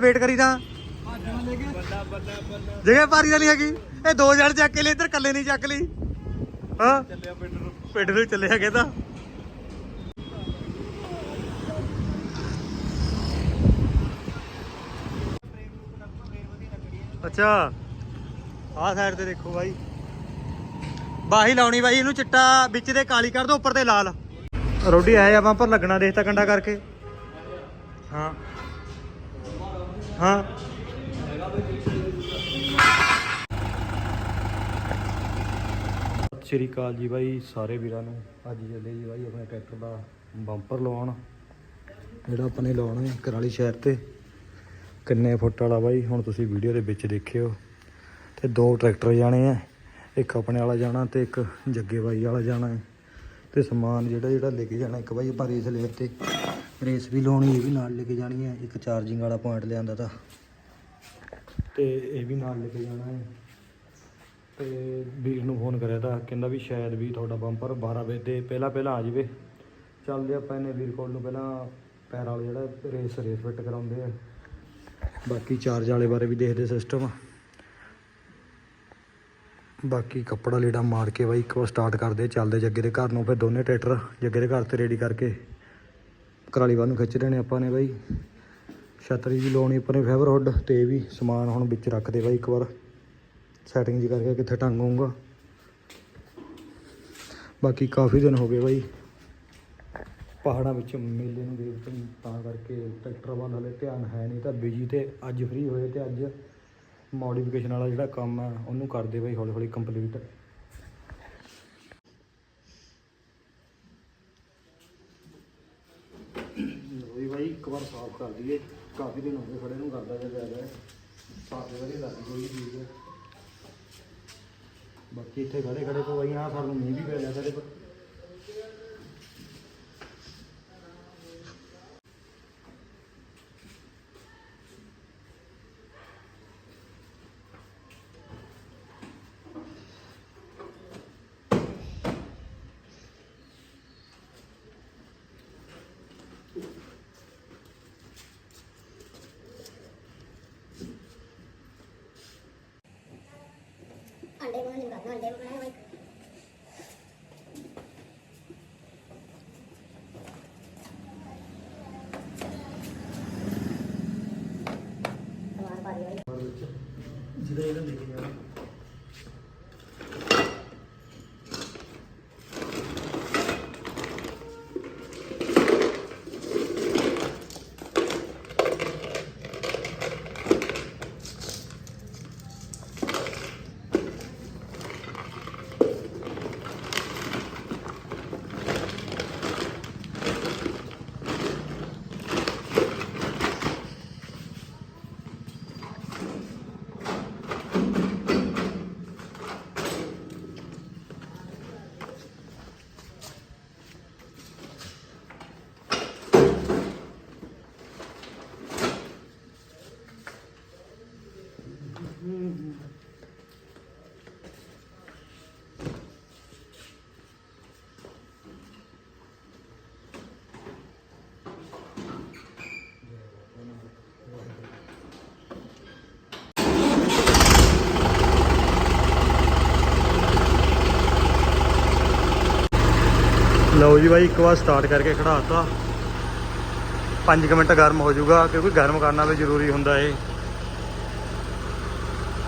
Wait ਕਰੀ ਤਾਂ? ਜਗ੍ਹਾ ਭਾਰੀ ਤਾਂ ਨਹੀਂ ਹੈਗੀ? ਇਹ ਦੋ ਜਣ ਚੱਕ ਕੇ ਲੈ ਇੱਧਰ ਇਕੱਲੇ ਨਹੀਂ ਚੱਕ ਲਈ। ਹਾਂ? ਚੱਲਿਆ ਪਿੰਡ ਨੂੰ ਪਿੰਡ ਨੂੰ ਚੱਲਿਆ ਕਹਿੰਦਾ ਅੱਛਾ। ਆਹ ਸਾਈਡ ਤੇ ਦੇਖੋ ਬਾਈ। ਬਾਹੀ ਲਾਉਣੀ ਬਾਈ, ਇਹਨੂੰ ਚਿੱਟਾ ਵਿੱਚ ਦੇ ਕਾਲੀ ਕਰ ਦੋ, ਉੱਪਰ ਤੇ ਲਾਲ। ਰੋਡੀ ਆਇਆ ਆਪਾਂ ਪਰ ਲੱਗਣਾ ਦੇਖਤਾ ਕੰਡਾ ਕਰਕੇ। ਹਾਂ। ਹਾਂ। ਸਤਿ ਸ਼੍ਰੀ ਅਕਾਲ ਜੀ ਬਾਈ, ਸਾਰੇ ਵੀਰਾਂ ਨੂੰ। ਅੱਜ ਚੱਲੇ ਜੀ ਬਾਈ ਆਪਣੇ ਟਰੈਕਟਰ ਦਾ ਬੰਪਰ ਲਵਾਉਣ ਜਿਹੜਾ ਆਪਾਂ ਨੇ ਲਾਉਣਾ ਹੈ ਕਰਾਲੀ ਸ਼ਹਿਰ ਤੇ। ਕਿੰਨੇ ਫੁੱਟ ਵਾਲਾ ਬਾਈ, ਹੁਣ ਤੁਸੀਂ ਵੀਡੀਓ ਦੇ ਵਿੱਚ ਦੇਖਿਓ। ਤੇ ਦੋ ਟਰੈਕਟਰ ਜਾਣੇ ਆ। ਇੱਕ ਆਪਣੇ ਵਾਲਾ ਜਾਣਾ ਤੇ ਇੱਕ ਜੱਗੇ ਬਾਈ ਵਾਲਾ ਜਾਣਾ ਹੈ। ਤੇ ਸਮਾਨ ਜਿਹੜਾ ਜਿਹੜਾ ਲੈ ਕੇ ਜਾਣਾ, ਇੱਕ ਬਾਈ ਆਪਾਂ ਰੇਸ ਲੈ ਤੇ। ਰੇਸ ਵੀ ਲਾਉਣੀ, ਇਹ ਵੀ ਨਾਲ ਲੈ ਕੇ ਜਾਣੀ ਹੈ। ਇੱਕ ਚਾਰਜਿੰਗ ਵਾਲਾ ਪੁਆਇੰਟ ਲਿਆਂਦਾ ਤਾਂ। ਤੇ ਇਹ ਵੀ ਨਾਲ ਲੈ ਕੇ ਜਾਣਾ ਹੈ। ਤੇ ਵੀਰ ਨੂੰ ਫੋਨ ਕਰਿਆ ਤਾਂ, ਕਹਿੰਦਾ ਵੀ ਸ਼ਾਇਦ ਵੀ ਤੁਹਾਡਾ ਬੰਪਰ 12 ਵਜੇ ਦੇ ਪਹਿਲਾਂ ਪਹਿਲਾਂ ਆ ਜਾਵੇ। ਚੱਲਦੇ ਆਪਾਂ ਇਹਨੇ ਵੀਰ ਕੋਲ ਨੂੰ ਪਹਿਲਾਂ ਪੈਰ ਵਾਲੇ ਜਿਹੜਾ ਰੇਸ ਰੇਸ ਫਿੱਟ ਕਰਾਉਂਦੇ ਆ। ਬਾਕੀ ਚਾਰਜ ਵਾਲੇ ਬਾਰੇ ਵੀ ਦੇਖਦੇ ਸਿਸਟਮ ਬਾਕੀ ਕੱਪੜਾ ਲੀੜਾ ਮਾਰ ਕੇ ਬਾਈ ਇੱਕ ਵਾਰ ਸਟਾਰਟ ਕਰਦੇ ਚੱਲਦੇ ਜੱਗੇ ਦੇ ਘਰ ਨੂੰ, ਫਿਰ ਦੋਨੇ ਟਰੈਕਟਰ ਜੱਗੇ ਦੇ ਘਰ ਤੇ ਰੈਡੀ ਕਰਕੇ। ਕਰਾਲੀ ਵੱਲ ਨੂੰ ਖਿੱਚ ਰਹੇ ਨੇ ਆਪਾਂ ਨੇ ਬਾਈ। ਛਤਰੀ ਵੀ ਲਾਉਣੀ ਆਪਾਂ ਨੇ ਫਾਈਬਰ ਹੁੱਡ ਤੇ ਇਹ ਵੀ ਸਮਾਨ ਹੁਣ ਵਿੱਚ ਰੱਖਦੇ ਬਾਈ ਇੱਕ ਵਾਰ। ਸੈਟਿੰਗ ਜੀ ਕਰਕੇ ਕਿੱਥੇ ਟੰਗੂਗਾ ਬਾਕੀ ਕਾਫੀ ਦਿਨ ਹੋ ਗਏ ਬਾਈ। ਪਹਾੜਾਂ ਵਿੱਚ ਮੇਲੇ ਨੂੰ ਦੇਖ ਤਾਂ ਕਰਕੇ ਟਰੈਕਟਰ ਵੱਲ ਹਲੇ ਧਿਆਨ ਹੈ ਨਹੀਂ, ਤਾਂ ਬਿਜ਼ੀ ਤੇ ਅੱਜ ਫ੍ਰੀ ਹੋਏ ਤੇ ਅੱਜ ਮੋਡੀਫਿਕੇਸ਼ਨ ਵਾਲਾ ਜਿਹੜਾ ਕੰਮ ਆ, ਉਹਨੂੰ ਕਰਦੇ ਬਾਈ ਹੌਲੀ ਹੌਲੀ ਕੰਪਲੀਟ ਵੀ ਬਾਈ ਇੱਕ ਵਾਰ ਸਾਫ਼ ਕਰ ਦਈਏ। ਕਾਫੀ ਦਿਨ ਹੋ ਗਏ ਖੜੇ ਨੂੰ, ਕਰਦਾ ਜਾ ਜਾਂਦਾ ਸਾਫ਼ ਵਾਰੀ ਲੱਗ ਕੋਈ ਚੀਜ਼। ਬਾਕੀ ਇੱਥੇ ਖੜੇ ਖੜੇ ਤੋਂ ਬਾਈ ਆ ਸਾਨੂੰ ਮੀਂਹ ਵੀ ਪੈ ਲਿਆ ਸਾਡੇ ਪਰ अंडे बनाने ਜੀ ਬਾਈ, ਇੱਕ ਵਾਰ ਸਟਾਰਟ ਕਰਕੇ ਖੜਾਤਾ। 5 ਮਿੰਟ ਗਰਮ ਹੋ ਜਾਊਗਾ, ਕਿਉਂਕਿ ਗਰਮ ਕਰਨਾ ਵੀ ਜ਼ਰੂਰੀ ਹੁੰਦਾ ਏ।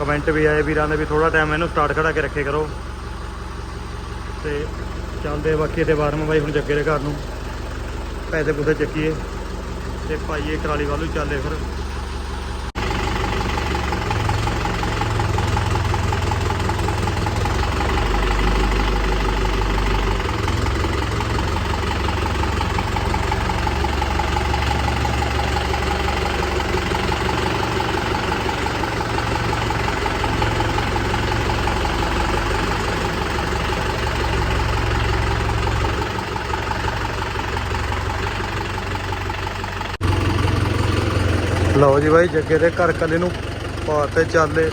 ਕਮੈਂਟ ਵੀ ਆਏ ਵੀਰਾਂ ਦੇ ਵੀ ਥੋੜਾ ਟਾਈਮ ਇਹਨੂੰ ਸਟਾਰਟ ਖੜਾ ਕੇ ਰੱਖੇ ਕਰੋ। ਤੇ ਚੱਲਦੇ ਬਾਕੀ ਤੇ ਬਾਰਮ ਬਾਈ ਹੁਣ ਜੱਗੇ ਦੇ ਘਰ ਨੂੰ। ਪੈਸੇ ਪੂਸੇ ਚੱਕੀਏ। ਤੇ ਪਾਈਏ ਕਰਾਲੀ ਵੱਲ ਨੂੰ ਚੱਲੇ ਫਿਰ। ਲਓ ਜੀ ਬਾਈ ਜੱਗੇ ਦੇ ਘਰ ਕੱਲੇ ਨੂੰ ਪਾ ਤੇ ਚੱਲੇ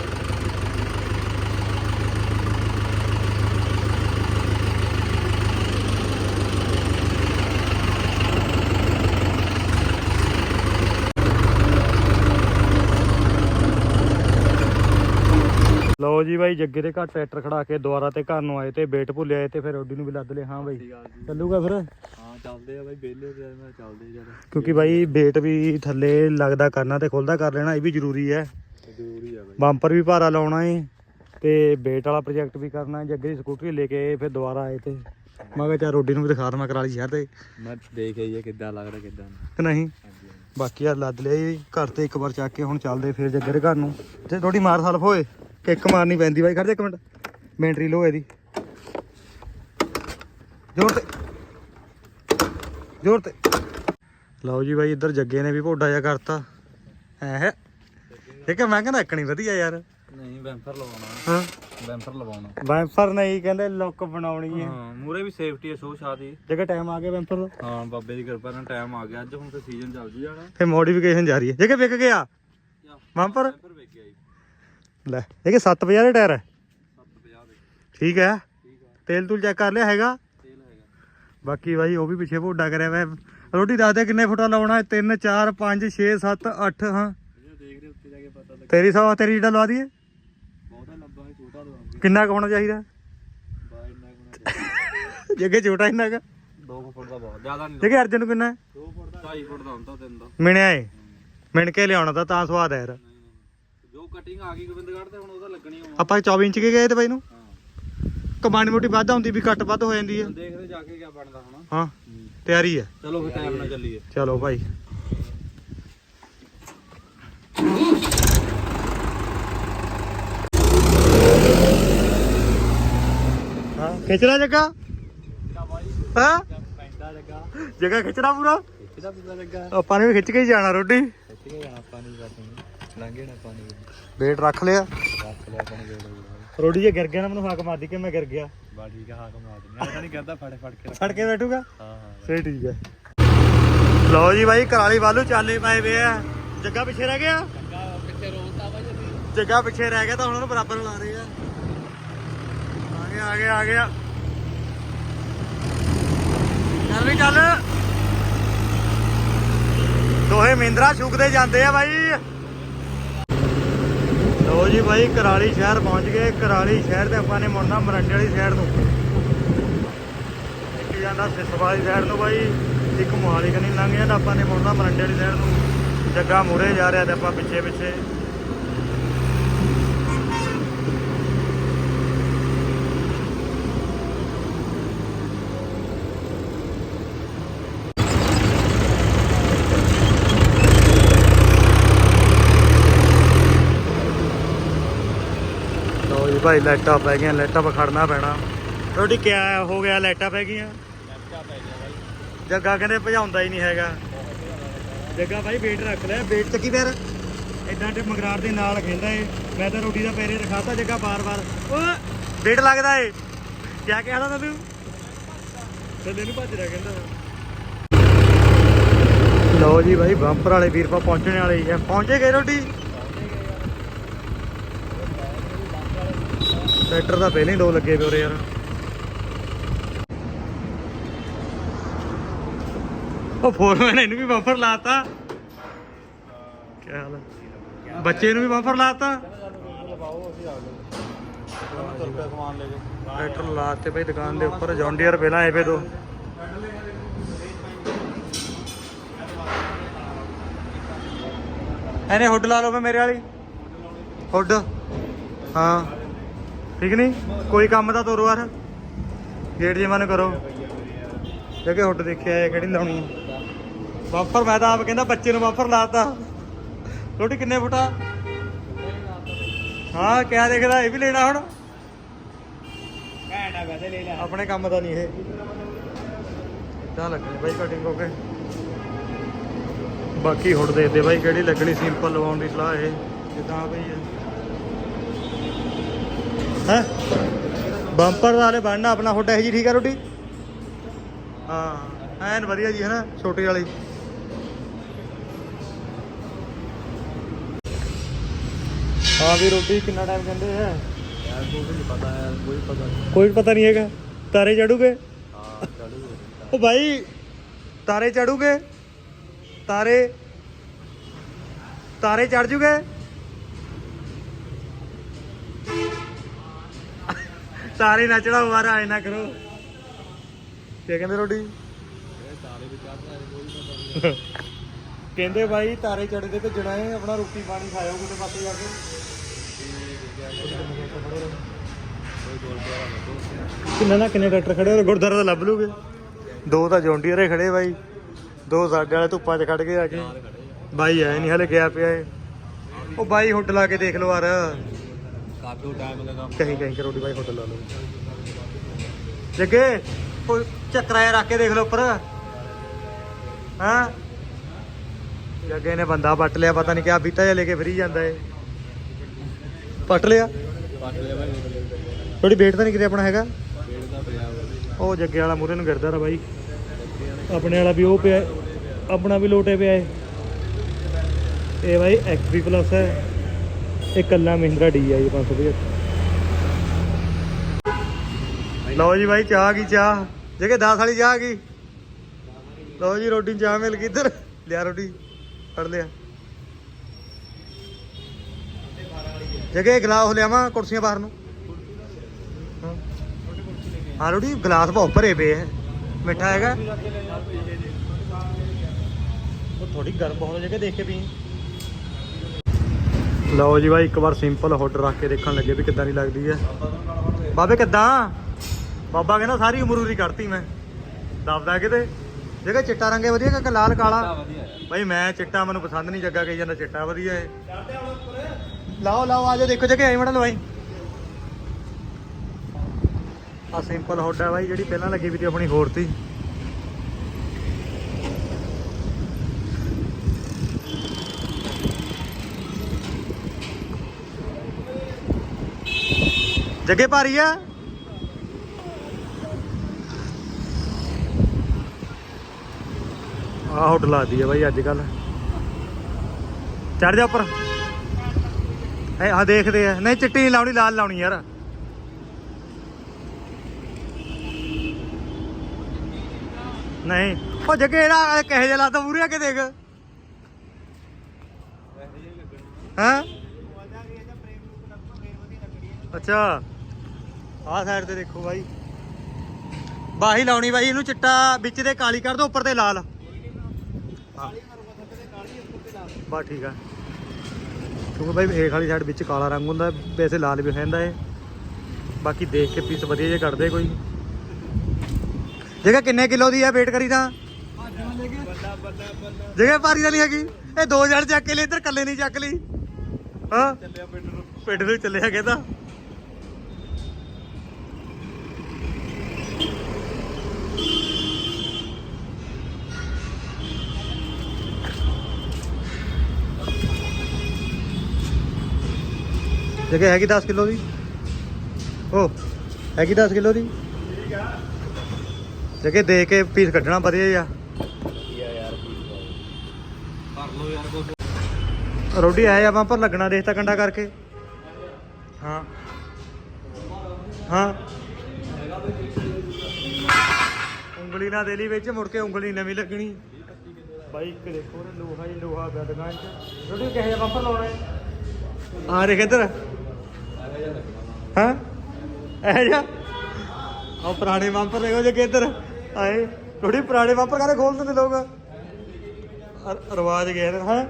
ਲਓ ਜੀ ਬਾਈ ਜੱਗੇ ਦੇ ਘਰ ਟਰੈਕਟਰ ਖੜਾ ਕੇ ਦੁਬਾਰਾ ਤੇ ਘਰ ਨੂੰ ਆਏ ਤੇ ਵੇਟ ਭੁੱਲੇ ਆਏ ਤੇ ਫਿਰ ਰੋਡੀ ਨੂੰ ਵੀ ਲੱਦ ਲਿਆ। ਹਾਂ ਬਾਈ ਚੱਲੂਗਾ ਫਿਰ? ਹਾਂ ਚੱਲਦੇ ਆ ਬਾਈ ਵਿਹਲੇ ਤੇ ਮੈਂ ਚੱਲਦੇ ਜਦ ਕਿਉਂਕਿ ਬਾਈ ਵੇਟ ਵੀ ਥੱਲੇ ਲੱਗਦਾ ਕਰਨਾ ਤੇ ਖੁੱਲਦਾ ਕਰ ਲੈਣਾ ਇਹ ਵੀ ਜ਼ਰੂਰੀ ਹੈ। ਜ਼ਰੂਰੀ ਆ ਬਾਈ। ਬੰਪਰ ਵੀ ਭਾਰਾ ਲਾਉਣਾ ਏ ਤੇ ਵੇਟ ਵਾਲਾ ਪ੍ਰੋਜੈਕਟ ਵੀ ਕਰਨਾ ਜੱਗੇ ਦੀ ਸਕੂਟਰੀ ਲੈ ਕੇ ਫਿਰ ਦੁਬਾਰਾ ਆਏ ਤੇ। ਮੈਂ ਕਿਹਾ ਚਾ ਰੋਡੀ ਨੂੰ ਵੀ ਦਿਖਾ ਦਵਾਂ ਕਰਾਲੀ ਸ਼ਹਿਰ ਤੇ। ਮੈਂ ਦੇਖ ਆਈਏ ਕਿੱਦਾਂ ਲੱਗਦਾ ਕਿੱਦਾਂ ਨਹੀਂ। ਬਾਕੀ ਆ ਲੱਦ ਲਿਆ ਘਰ ਤੇ ਇੱਕ ਵਾਰ ਚੱਕ ਕੇ ਹੁਣ ਚੱਲਦੇ ਫਿਰ ਜੱਗੇ ਦੇ ਘਰ ਨੂੰ। ਤੇ ਥੋੜੀ ਮਾਰ ਸਲਫ ਹੋਏ। ਕਿੱਕ ਮਾਰਨੀ ਪੈਂਦੀ ਬਾਈ ਖੜ ਜਾ ਇੱਕ ਮਿੰਟ। ਬੈਟਰੀ ਲੋ ਇਹਦੀ। ਜੋਰ ਤੇ। ਜੋਰ ਤੇ। ਲਓ ਜੀ ਬਾਈ ਇੱਧਰ ਜੱਗੇ ਨੇ ਵੀ ਭੋਡਾ ਜਿਹਾ ਕਰਤਾ। ਹੈ ਇਹ ਕਿ ਮੈਂ ਕਹਿੰਦਾ ਇੱਕਣੀ ਵਧੀਆ ਯਾਰ। ਨਹੀਂ ਬੈਂਪਰ ਲਵਾਉਣਾ। ਹਾਂ। ਬੈਂਪਰ ਲਵਾਉਣਾ। ਵੈਂਪਰ ਨਹੀਂ ਕਹਿੰਦੇ ਲੁੱਕ ਬਣਾਉਣੀ ਹੈ। ਹਾਂ ਮੂਰੇ ਵੀ ਸੇਫਟੀ ਹੈ ਸੋ ਸ਼ਾਦੀ ਜੇਕਰ ਟਾਈਮ ਆ ਗਿਆ ਵੈਂਪਰ ਦਾ? ਹਾਂ ਬਾਬੇ ਦੀ ਕਿਰਪਾ ਨਾਲ ਟਾਈਮ ਆ ਗਿਆ। ਅੱਜ ਹੁਣ ਤੇ ਸੀਜ਼ਨ ਚੱਲ ਜੀ ਜਾਣਾ। ਫਿਰ ਮੋਡੀਫਿਕੇਸ਼ਨ ਜਾਰੀ ਹੈ। ਜੇਕਰ ਵਿਕ ਗਿਆ। ਬੈਂਪਰ ਵੇਖ ਗਿਆ ਜੀ। ਲੈ ਇਹ ਕਿ 750 ਦੇ ਟਾਇਰ ਹੈ? 750 ਦੇ। ਠੀਕ ਹੈ? ਤੇਲ ਤੂਲ ਚੈੱਕ ਕਰ ਲਿਆ ਹੈਗਾ? ਤੇਲ ਹੈਗਾ। ਬਾਕੀ ਬਾਈ ਉਹ ਵੀ ਪਿੱਛੇ ਭੋਡਾ ਕਰਿਆ ਵਾ। ਰੋਟੀ ਦੱਸ ਦੇ ਕਿੰਨੇ ਫੁੱਟਾ ਲਾਉਣਾ ਹੈ? 3 4 5 6 7 8 ਹਾਂ। ਇਹ ਦੇਖ ਰਹੇ ਉੱਤੇ ਜਾ ਕੇ ਪਤਾ ਲੱਗ। ਤੇਰੀ ਸਵਾ ਤੇਰੀ ਜਿਹੜਾ ਲਵਾ ਦਈਏ? ਬਹੁਤਾ ਲੰਬਾ ਹੈ ਛੋਟਾ ਦਵਾਂਗੇ ਕਿੰਨਾ ਕੁ ਹੋਣਾ ਚਾਹੀਦਾ? ਬਾਈ ਇੰਨਾ ਗੁਣਾ ਜੱਗੇ ਛੋਟਾ ਇੰਨਾ ਕੁ। 2 ਫੁੱਟ ਦਾ ਬਹੁਤ ਜ਼ਿਆਦਾ ਨਹੀਂ ਜੱਗੇ ਅਰਜਨ ਨੂੰ ਕਿੰਨਾ ਹੈ? 2 ਫੁੱਟ ਦਾ। 2.5 ਫੁੱਟ ਦਾ ਹੁੰਦਾ ਤਿੰਨ ਦਾ। ਮਿਣਿਆ ਏ। ਮਿਣ ਕੇ ਲਿਆਉਣਾ ਤਾਂ ਤਾਂ ਸਵਾਦ ਹੈ ਯਾਰ। ਕਟਿੰਗ ਆ ਗਈ ਗੋਬਿੰਦਗੜ੍ਹ ਤੇ ਹੁਣ ਉਹਦਾ ਲੱਗਣੀ ਹੋਣਾ। ਆਪਾਂ 24 ਇੰਚ ਕੇ ਗਏ ਤੇ ਬਾਈ ਨੂੰ? ਹਾਂ। ਕਮਾਣੀ ਮੋਟੀ ਵੱਧ ਹੁੰਦੀ ਵੀ ਘੱਟ ਵੱਧ ਹੋ ਜਾਂਦੀ ਹੈ ਦੇਖਦੇ ਜਾ ਕੇ ਕੀ ਬਣਦਾ ਹੁਣ। ਹਾਂ ਤਿਆਰੀ ਹੈ ਚਲੋ ਫਿਰ ਟਾਈਮ ਨਾਲ ਚੱਲੀਏ। ਚਲੋ ਭਾਈ ਹਾਂ ਖਿੱਚਣਾ ਜੱਗਾ? ਹਾਂ? ਪੈਂਦਾ ਲੱਗਾ ਜੱਗਾ ਖਿੱਚਣਾ ਪੂਰਾ? ਕਿਹਦਾ ਪੂਰਾ ਲੱਗਾ ਆਪਾਂ ਨੇ ਵੀ ਖਿੱਚ ਕੇ ਹੀ ਜਾਣਾ ਰੋਟੀ। ਇੱਥੇ ਗਿਆ ਪਾਣੀ ਕਰਦੇ ਲੰਘੇ ਨਾ ਪਾਣੀ ਵੇਟ ਰੱਖ ਲਿਆ। ਰੱਖ ਰੋਟੀ ਜੇ ਗਿਰ ਗਿਆ ਨਾ ਮੈਨੂੰ ਹਾਕ ਮਾਰਦੀ ਕਿ ਮੈਂ ਗਿਰ ਗਿਆ। ਬਾ ਠੀਕ ਆ ਹਾਕ ਮਾਰ ਦਿੰਦੇ ਆ ਤਾਂ ਨਹੀਂ ਕਰਦਾ ਫੜ ਫੜ ਕੇ ਫੜ ਕੇ ਬੈਠੂਗਾ? ਹਾਂ ਹਾਂ ਫੇਰ ਠੀਕ ਹੈ ਲਓ ਜੀ ਬਾਈ ਕਰਾਲੀ ਵਾਲੂ ਚਾਲੇ ਪਏ ਵੇ ਆ। ਜੱਗਾ ਪਿੱਛੇ ਰਹਿ ਗਿਆ? ਪਿੱਛੇ ਜੱਗਾ ਪਿੱਛੇ ਰਹਿ ਗਿਆ ਤਾਂ ਹੁਣ ਉਹਨੂੰ ਬਰਾਬਰ ਲਾ ਰਹੇ ਆ। ਆ ਗਿਆ ਆ ਗਿਆ ਆ ਗਿਆ। ਚੱਲ ਵੀ ਚੱਲ। ਦੋਹੇ ਮਹਿੰਦਰਾ ਛੁਕਦੇ ਜਾਂਦੇ ਆ ਬਾਈ। ਲੋ ਜੀ ਬਾਈ, ਕਰਾਲੀ ਸ਼ਹਿਰ ਪਹੁੰਚ ਗਏ। ਕਰਾਲੀ ਸ਼ਹਿਰ ਤੇ ਆਪਾਂ ਨੇ ਮੁੜਨਾ ਮਰੰਡੇ ਵਾਲੀ ਸਾਈਡ ਨੂੰ ਇੱਕ ਜਾਂਦਾ ਸਿਸਵਾ ਵਾਲੀ ਸਾਈਡ ਨੂੰ ਬਾਈ, ਇੱਕ ਮੋਹਾਲੀ ਕਨੀ ਲੰਘ ਜਾਂਦਾ, ਆਪਾਂ ਨੇ ਮੁੜਨਾ ਮਰੰਡੇ ਵਾਲੀ ਸਾਈਡ ਨੂੰ ਜੱਗਾ ਮੂਰੇ ਜਾ ਰਿਹਾ ਤੇ ਆਪਾਂ ਪਿੱਛੇ ਪਿੱਛੇ ਭਾਈ ਲਾਈਟਾਂ ਪੈ ਗਈਆਂ ਲਾਈਟਾਂ 'ਤੇ ਖੜਨਾ ਪੈਣਾ। ਰੋਟੀ ਕਿਆ ਹੋ ਗਿਆ ਲਾਈਟਾਂ ਪੈ ਗਈਆਂ? ਪੈ ਬਾਈ। ਜੱਗਾ ਕਹਿੰਦੇ ਭਜਾਉਂਦਾ ਹੀ ਨਹੀਂ ਹੈਗਾ। ਜੱਗਾ ਭਾਈ ਵੇਟ ਰੱਖ ਲਿਆ ਵੇਟ ਚੱਕੀ ਪੈਰ ਇਦਾਂ ਤੇ ਮਗਰਾਰ ਦੇ ਨਾਲ ਖੇਂਦਾ ਏ। ਮੈਂ ਤਾਂ ਰੋਟੀ ਦਾ ਪੈਰੇ ਰਖਾਤਾ ਜੱਗਾ ਬਾਰ-ਬਾਰ। ਓਏ ਵੇਟ ਲੱਗਦਾ ਏ। ਕਿਆ ਕਹਿਦਾ ਤੈਨੂੰ? ਥੱਲੇ ਨੂੰ ਭੱਜ ਰਿਹਾ ਕਹਿੰਦਾ। ਲਓ ਜੀ ਭਾਈ ਬੰਪਰ ਵਾਲੇ ਵੀਰ ਪਾ ਪਹੁੰਚਣੇ ਵਾਲੇ ਹੀ ਆ। ਪਹੁੰਚੇ ਗਏ ਰੋਟੀ? ਟਰੈਕਟਰ ਦਾ ਪਹਿਲਾਂ ਦੋ ਲੱਗੇ ਪਏ ਉਰੇ ਯਾਰ। ਉਹ ਫੋਰਮੈਨ ਇਹਨੂੰ ਵੀ ਬੰਪਰ ਲਾਤਾ। ਕੀ ਹਾਲ ਹੈ ਬੱਚੇ ਨੂੰ ਵੀ ਬੰਪਰ ਲਾਤਾ। ਟਰੈਕਟਰ ਲਾਤੇ ਭਾਈ ਦੁਕਾਨ ਦੇ ਉੱਪਰ। ਜੌਂਡੀਅਰ ਪਹਿਲਾਂ ਆਏ ਪਏ ਦੋ। ਇਹਨੇ ਹੁੱਡ ਲਾ ਲਓ ਮੇਰੇ ਵਾਲੀ। ਹੁੱਡ ਹਾਂ। ਠੀਕ ਨਹੀਂ ਕੋਈ ਕੰਮ ਤਾਂ ਤੋਰੋ ਯਾਰ। ਗੇਟ ਜੇ ਮਨ ਕਰੋ। ਜਗੇ ਹੁੱਡ ਦੇਖਿਆ ਇਹ ਕਿਹੜੀ ਲਾਉਣੀ ਹੈ ਵਾਫਰ ਮੈਂ ਤਾਂ ਆਪ ਕਹਿੰਦਾ ਬੱਚੇ ਨੂੰ ਵਾਫਰ ਲਾਤਾ ਰੋਟੀ ਕਿੰਨੇ ਫੁੱਟਾ ਹਾਂ ਕਿਆ ਦੇਖਦਾ ਇਹ ਵੀ ਲੈਣਾ ਹੁਣ। ਘੈਂਟਾ ਵੈਸੇ ਲੈ ਲੈ। ਆਪਣੇ ਕੰਮ ਦਾ ਨਹੀਂ ਇਹ। ਇਦਾਂ ਲੱਗਣੀ ਬਾਈ ਕਟਿੰਗ ਹੋ ਕੇ? ਬਾਕੀ ਹੁੱਡ ਦੇ ਦੇ ਬਾਈ ਕਿਹੜੀ ਲੱਗਣੀ ਸਿੰਪਲ ਲਵਾਉਣ ਦੀ ਸਲਾਹ ਇਹ। ਜਿੱਦਾਂ ਬਈ ਹੈ? ਬੰਪਰ ਵਾਲੇ ਬਣਨਾ ਆਪਣਾ ਹੁੱਡ ਇਹ ਜੀ ਠੀਕ ਆ ਰੋਟੀ? ਹਾਂ ਐਨ ਵਧੀਆ ਜੀ ਹੈ ਨਾ ਛੋਟੀ ਵਾਲੀ। ਹਾਂ ਵੀ ਰੋਟੀ ਕਿੰਨਾ ਟਾਈਮ ਕਹਿੰਦੇ ਆ? ਯਾਰ ਕੋਈ ਨਹੀਂ ਪਤਾ ਯਾਰ ਕੋਈ ਪਤਾ ਨਹੀਂ ਕੋਈ ਪਤਾ ਨਹੀਂ ਹੈਗਾ। ਤਾਰੇ ਚੜੂਗੇ? ਹਾਂ ਉਹ ਭਾਈ ਤਾਰੇ ਚੜੂਗੇ? ਤਾਰੇ? ਤਾਰੇ ਚੜ ਜੂਗੇ? ਤਾਰੇ ਨੱਚਣਾ ਮਾਰਾ ਐ ਨਾ ਕਰੋ। ਕੀ ਕਹਿੰਦੇ ਰੋਡੀ? ਕਹਿੰਦੇ ਭਾਈ ਤਾਰੇ ਚੜਦੇ ਤੇ ਜਣਾ ਆਪਣਾ ਰੋਟੀ ਪਾਣੀ ਖਾਇਓ ਕਿਤੇ ਪਾਸੇ ਜਾ ਕੇ। ਕਿੰਨਾ ਨਾ, ਕਿੰਨੇ ਟਰੈਕਟਰ ਖੜੇ ਹੋ ਗੁਰਦੁਆਰਾ ਤਾਂ ਲੱਭ ਲੂਗੇ। ਦੋ ਤਾਂ ਜੌਂਡੀਅਰੇ ਖੜੇ ਬਾਈ। ਦੋ ਸਾਡੇ ਵਾਲੇ ਧੁੱਪਾਂ 'ਚ ਖੜ ਕੇ ਆ ਕੇ। ਬਾਈ ਐ ਨਹੀਂ ਹਲੇ, ਗਿਆ ਪਿਆ ਏ। ਉਹ ਬਾਈ ਹੁੱਡ ਲਾ ਕੇ ਦੇਖ ਲੋ ਯਾਰ। ਕਹੀਂ ਕਹੀਂ ਕਰੋੜੀ ਬਾਈ ਹੁੱਡ ਲਾ ਲਓ। ਜੱਗੇ ਉਹ ਚੱਕਰਾ ਜਿਹਾ ਰੱਖ ਕੇ ਦੇਖ ਲਓ ਉੱਪਰ। ਹਾਂ? ਜੱਗੇ ਨੇ ਬੰਦਾ ਪੱਟ ਲਿਆ ਪਤਾ ਨਹੀਂ ਕਿਆ ਬੀਤਾ ਜਿਹਾ ਲੈ ਕੇ ਫਰੀ ਜਾਂਦਾ ਏ ਪੱਟ ਲਿਆ? ਪੱਟ ਲਿਆ ਭਾਈ ਥੋੜੀ ਵੇਟ ਤਾਂ ਨਹੀਂ ਕਿਤੇ ਆਪਣਾ ਹੈਗਾ? ਪਿਆ ਉਹ ਜੱਗੇ ਵਾਲਾ ਮੂਰੇ ਨੂੰ ਗਿਰਦਾ ਰ ਬਾਈ। ਆਪਣੇ ਵਾਲਾ ਵੀ ਉਹ ਪਿਆ ਆਪਣਾ ਵੀ ਲੋਟੇ ਪਿਆ ਹੈ ਇਹ ਬਾਈ ਐਕਸਪੀ ਪਲੱਸ ਹੈ। ਇਹ ਕੱਲਾ ਮਹਿੰਦਰਾ ਡੀ 575 ਲਓ ਜੀ ਬਾਈ, ਚਾਹ ਕੀ ਚਾਹ? ਜਗੇ 10 ਵਾਲੀ ਚਾਹ ਕੀ? ਲਓ ਜੀ, ਰੋਟੀ, ਚਾਹ ਮਿਲ ਗਈ ਇੱਧਰ। ਲਿਆ ਰੋਟੀ, ਫੜ ਲਿਆ। ਜਗੇ, ਗਲਾਸ ਲਿਆਵਾਂ ਕੁਰਸੀਆਂ ਬਾਹਰ ਨੂੰ? ਹਾਂ। ਹਾਂ, ਰੋਟੀ, ਗਲਾਸ ਬਹੁਤ ਭਰੇ ਪਏ ਹੈ ਮਿੱਠਾ ਹੈਗਾ। ਉਹ ਥੋੜੀ ਗਰਮ ਬਹੁਤ ਜਗ੍ਹਾ ਦੇਖ ਕੇ ਪੀ। ਲਓ ਜੀ ਬਾਈ ਇੱਕ ਵਾਰ ਸਿੰਪਲ ਹੁੱਡ ਰੱਖ ਕੇ ਦੇਖਣ ਲੱਗੇ ਵੀ ਕਿੱਦਾਂ ਦੀ ਲੱਗਦੀ ਹੈ। ਬਾਬੇ ਕਿੱਦਾਂ? ਬਾਬਾ ਕਹਿੰਦਾ ਸਾਰੀ ਉਮਰ ਉਰੀ ਕੱਢਤੀ ਮੈਂ। ਦੱਬਦਾ ਕਿਤੇ? ਜਗ੍ਹਾ ਚਿੱਟਾ ਰੰਗ ਵਧੀਆ ਕਿ ਲਾਲ ਕਾਲਾ? ਬਾਈ ਮੈਂ ਚਿੱਟਾ ਮੈਨੂੰ ਪਸੰਦ ਨਹੀਂ ਜੱਗਾ ਕਹੀ ਜਾਂਦਾ ਚਿੱਟਾ ਵਧੀਆ ਹੈ। ਲਾਓ ਲਾਓ ਆਜੋ ਦੇਖੋ ਜਗੇ ਆਈ ਮੜਾ ਲਵਾਈ। ਆ ਸਿੰਪਲ ਹੁੱਡ ਹੈ ਬਾਈ ਜਿਹੜੀ ਪਹਿਲਾਂ ਲੱਗੀ ਵੀ ਤੀ ਆਪਣੀ ਹੋਰ ਤੀ। ਜੱਗੇ ਭਾਰੀ ਆ? ਆਹ ਹੁੱਡ ਲਾਦੀ ਆ ਬਾਈ ਅੱਜ ਕੱਲ ਚੜ ਜਾ ਉੱਪਰ। ਐ ਆ ਦੇਖਦੇ ਆ। ਨਹੀਂ, ਚਿੱਟੀ ਨਹੀਂ ਲਾਉਣੀ, ਲਾਲ ਲਾਉਣੀ ਯਾਰ। ਨਹੀਂ। ਉਹ ਜੱਗੇ, ਇਹਦਾ ਕਹੇ ਜਿਹਾ ਲਾਤਾ ਆ ਕੇ ਦੇਖ। ਹਾਂ? ਅੱਛਾ। ਆਹ ਸਾਈਡ ਤੇ ਦੇਖੋ ਬਾਈ। ਬਾਹੀ ਲਾਉਣੀ ਬਾਈ, ਇਹਨੂੰ ਚਿੱਟਾ ਵਿੱਚ ਦੇ ਕਾਲੀ ਕਰ ਦੋ, ਉੱਪਰ ਤੇ ਲਾਲ। ਹਾਂ। ਠੀਕ ਆ। ਕਿਉਂਕਿ ਬਾਈ, ਹੇਠ ਵਾਲੀ ਸਾਈਡ ਵਿੱਚ ਕਾਲਾ ਰੰਗ ਹੁੰਦਾ, ਵੈਸੇ ਲਾਲ ਵੀ ਹੋ ਜਾਂਦਾ ਬਾਕੀ ਦੇਖ ਕੇ ਪੀਸ ਵਧੀਆ ਜੇ ਕੱਢਦੇ ਕੋਈ। ਜਗ੍ਹਾ ਕਿੰਨੇ ਕਿਲੋ ਦੀ ਆ ਵੇਟ ਕਰੀ ਤਾਂ? ਜਗ੍ਹਾ ਭਾਰੀ ਤਾਂ ਨਹੀਂ ਹੈਗੀ। ਇਹ ਦੋ ਜਣ ਚੱਕ ਕੇ ਲਈ, ਇੱਧਰ ਕੱਲੇ ਨਹੀਂ ਚੱਕ ਲਈ। ਹਾਂ? ਚੱਲਿਆ ਪਿੰਡ ਨੂੰ ਪਿੰਡ ਨੂੰ ਚੱਲਿਆ ਕਹਿੰਦਾ। ਜਗ੍ਹਾ ਹੈਗੀ 10 ਕਿਲੋ ਦੀ? ਓ ਹੈਗੀ 10 ਕਿਲੋ ਦੀ? ਜਗ੍ਹਾ ਦੇ ਕੇ ਪੀਸ ਕੱਢਣਾ ਵਧੀਆ ਆ ਯਾਰ ਕਰ ਲੋ ਯਾਰ ਕੁਛ ਰੋਡੀ ਆਇਆ ਆਪਾਂ ਪਰ ਲੱਗਣਾ ਕੰਡਾ ਕਰਕੇ। ਹਾਂ। ਹਾਂ। ਉਂਗਲੀ ਨਾਲ ਦੇ ਲਈ ਵਿੱਚ ਮੁੜ ਕੇ ਉਂਗਲੀ ਨਵੀਂ ਲੱਗਣੀ। ਬਾਈ ਇੱਕ ਦੇਖੋ ਨਾ ਲੋਹਾ ਹੀ ਲੋਹਾ ਦੁਕਾਨ 'ਚ। ਰੋਡੀ ਕਿਹੋ ਬੰਪਰ ਲਾਉਣਾ ਆ ਦੇਖ ਇੱਧਰ। ਹਾਂ? ਇਹ ਜਾ ਆ ਪੁਰਾਣੇ ਬੰਪਰ ਦੇਖੋ ਜੇ ਇੱਧਰ ਆਏ ਰੋਡੀ ਪੁਰਾਣੇ ਬੰਪਰ ਕਾਰੇ ਖੋਲ ਦਿੰਦੇ ਲੋਕ? ਰਿਵਾਜ ਨੇ ਹਾਂ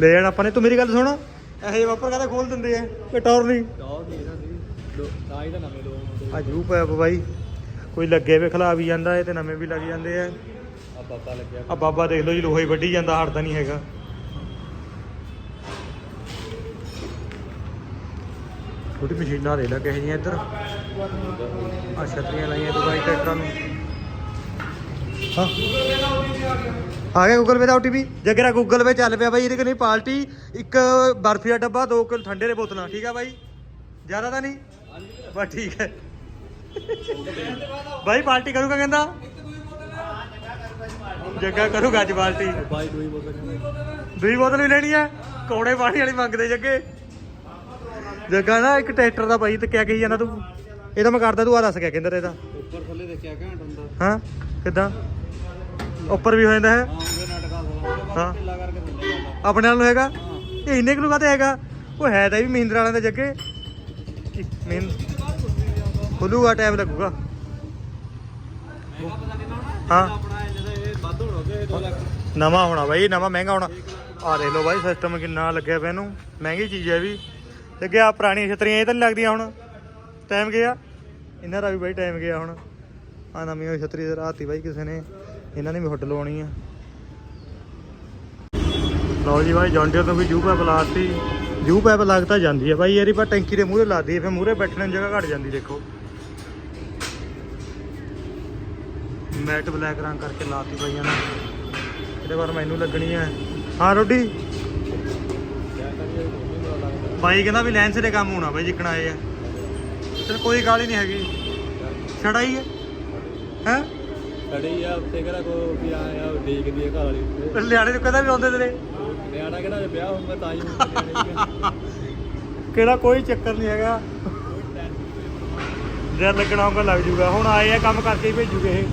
ਲੈ ਜਾਣਾ ਆਪਾਂ ਨੇ ਤੂੰ ਮੇਰੀ ਗੱਲ ਸੁਣ। ਇਹੋ ਜਿਹੇ ਵਾਪਰ ਕਾਹਦਾ ਖੋਲ ਦਿੰਦੇ ਆ? ਕਿ ਟੌਰ ਨਹੀਂ। ਆ ਜੂ ਪੈਪ ਬਾਈ ਕੋਈ ਲੱਗੇ ਵੇ ਖਲਾ ਵੀ ਜਾਂਦਾ ਏ ਤੇ ਨਵੇਂ ਵੀ ਲੱਗ ਜਾਂਦੇ ਆ। ਆ ਬਾਬਾ ਲੱਗਿਆ। ਆ ਬਾਬਾ ਦੇਖ ਲਓ ਜੀ ਲੋਹਾ ਵੱਢੀ ਜਾਂਦਾ ਹਟਦਾ ਨਹੀਂ ਹੈਗਾ। ਛੋਟੀ ਮਸ਼ੀਨਾਂ ਦੇ ਲਾ ਕਿਹੋ ਜਿਹੀਆਂ ਇੱਧਰ। ਆ ਛਤਰੀਆਂ ਲਾਈਆਂ ਦੁਕਾਨ ਟਰੈਕਟਰਾਂ ਨੂੰ। ਹਾਂ। ਆ ਗਿਆ ਗੂਗਲ ਪੇ ਦਾ ਜਗਰਾ ਗੂਗਲ ਪੇ ਚੱਲ ਪਿਆ ਬਾਈ ਇਹਦੇ ਕੋਲ ਨਹੀਂ ਪਾਲਟੀ। ਇੱਕ ਬਰਫੀ ਦਾ ਡੱਬਾ ਦੋ ਕਿਲੋ ਠੰਡੇ ਦੇ ਬੋਤਲਾਂ। ਠੀਕ ਆ ਬਾਈ? ਜ਼ਿਆਦਾ ਤਾਂ ਨਹੀਂ? ਬਸ ਠੀਕ ਹੈ। ਬਾਈ ਪਾਰਟੀ ਕਰੂਗਾ ਕਹਿੰਦਾ? ਜੱਗਾ ਕਰੂਗਾ ਅੱਜ ਪਾਰਟੀ ਬਾਈ ਦੋਈ ਬੋਲ ਦੂਈ ਬੋਤਲ ਵੀ ਲੈਣੀ ਆ ਕੌੜੇ ਪਾਣੀ ਵਾਲੀ ਮੰਗਦੇ ਜੱਗੇ। ਜੱਗਾ ਨਾ ਇੱਕ ਟਰੈਕਟਰ ਦਾ ਬਾਈ ਤੇ ਕਿਆ ਕਹੀ ਜਾਂਦਾ ਤੂੰ? ਇਹ ਤਾਂ ਮੈਂ ਕਰਦਾ ਤੂੰ ਆ ਦੱਸ ਕਿਆ ਕਹਿੰਦਾ ਇਹਦਾ ਉੱਪਰ ਥੱਲੇ ਦੇਖਿਆ ਘੰਟ ਹੁੰਦਾ। ਹਾਂ? ਕਿੱਦਾਂ? ਉੱਪਰ ਵੀ ਹੋ ਜਾਂਦਾ ਹੈ? ਹਾਂ ਆਪਣੇ ਨਾਲ ਨੂੰ ਹੈਗਾ? ਇਹ ਇੰਨੇ ਕਿਲੋ ਕਾਤੇ ਹੈਗਾ? ਉਹ ਹੈ ਤਾਂ ਵੀ ਮਹਿੰਦਰਾ ਵਾਲਿਆਂ ਦੇ ਜੱਗੇ। ਕੀ ਮੇਨ ਖੁੱਲੂਗਾ ਟਾਈਮ ਲੱਗੂਗਾ। ਹਾਂ। ਆਪਣਾ ਇਹਦਾ ਇਹ ਵੱਧ ਹੋਣਗੇ 2 ਲੱਖ ਨਵਾਂ ਹੋਣਾ ਬਾਈ ਨਵਾਂ ਮਹਿੰਗਾ ਹੋਣਾ। ਆ ਦੇਖ ਲਓ ਬਾਈ ਸਿਸਟਮ ਕਿੰਨਾ ਲੱਗਿਆ ਪਿਆ ਇਹਨੂੰ। ਮਹਿੰਗੀ ਚੀਜ਼ ਹੈ ਵੀ। ਤੇ ਅੱਗੇ ਪੁਰਾਣੀਆਂ ਛਤਰੀਆਂ, ਇਹ ਤਾਂ ਨਹੀਂ ਲੱਗਦੀਆਂ ਹੁਣ। ਟਾਈਮ ਗਿਆ। ਇਹਨਾਂ ਦਾ ਵੀ ਬਾਈ ਟਾਈਮ ਗਿਆ ਹੁਣ। ਆ ਨਵੀਂ ਹੋਈ ਛਤਰੀ ਰਾਤੀ ਬਾਈ ਕਿਸੇ ਨੇ। ਇਹਨਾਂ ਨੇ ਵੀ ਹੁੱਡ ਲਵਾਉਣੀ ਆ। ਲਓ ਜੀ ਬਾਈ ਜੌਂਡੀਅਰ ਤੋਂ ਵੀ ਜੂ ਪੈਪ ਲਾਤੀ ਜੂ ਪੈਪ ਲੱਗਦਾ ਜਾਂਦੀ ਹੈ ਬਾਈ ਯਾਰੀ ਪਰ ਟੈਂਕੀ ਦੇ ਮੂਹਰੇ ਲਾਦੀ ਹੈ ਫਿਰ ਮੂਹਰੇ ਬੈਠਣ ਦੀ ਜਗ੍ਹਾ ਘਟ ਜਾਂਦੀ, ਦੇਖੋ। ਮੈਟ ਬਲੈਕ ਰੰਗ ਕਰਕੇ ਲਾਤੀ ਬਾਈ ਇਹਨਾਂ ਇਹਦੇ ਬਾਅਦ ਮੈਨੂੰ ਲੱਗਣੀ ਹੈ ਹਾਂ, ਰੋਡੀ। ਬਾਈ ਕਹਿੰਦਾ ਵੀ ਲੈਂਸ ਦੇ ਕੰਮ ਹੋਣਾ ਬਾਈ ਜਿੱਕਣ ਆਏ ਆ। ਚਲ ਕੋਈ ਗੱਲ ਹੀ ਨਹੀਂ ਹੈਗੀ। ਛੜਾ ਹੀ ਹੈ? ਹੈ ਖੜੀ ਆ ਉੱਤੇ ਕਿਹੜਾ ਕੋ ਵੀ ਆਇਆ ਦੇਖਦੀ ਆ ਘਰ ਵਾਲੀ ਉੱਤੇ ਲਿਆੜੇ ਤੋਂ ਕਹਿੰਦਾ ਵੀ ਆਉਂਦੇ ਤੇਰੇ। ਨਿਆਣਾ ਕਿਹੜਾ ਜੇ ਵਿਆਹ ਹੋਊਗਾ ਤਾਂ ਹੀ ਹੋਊਗਾ। ਕਿਹੜਾ ਕੋਈ ਚੱਕਰ ਨਹੀਂ ਹੈਗਾ। ਜੇ ਲੱਗਣਾ ਹੋਊਗਾ ਲੱਗ ਜੂਗਾ। ਹੁਣ ਆਏ ਆ ਕੰਮ ਕਰਕੇ ਹੀ ਭੇਜੂਗੇ ਇਹ।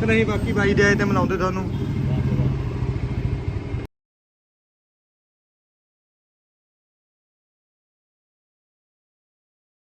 ਤੇ ਨਹੀਂ ਬਾਕੀ ਬਾਈ ਦੇ ਆਏ ਤੇ ਮਿਲਾਉਂਦੇ ਤੁਹਾਨੂੰ।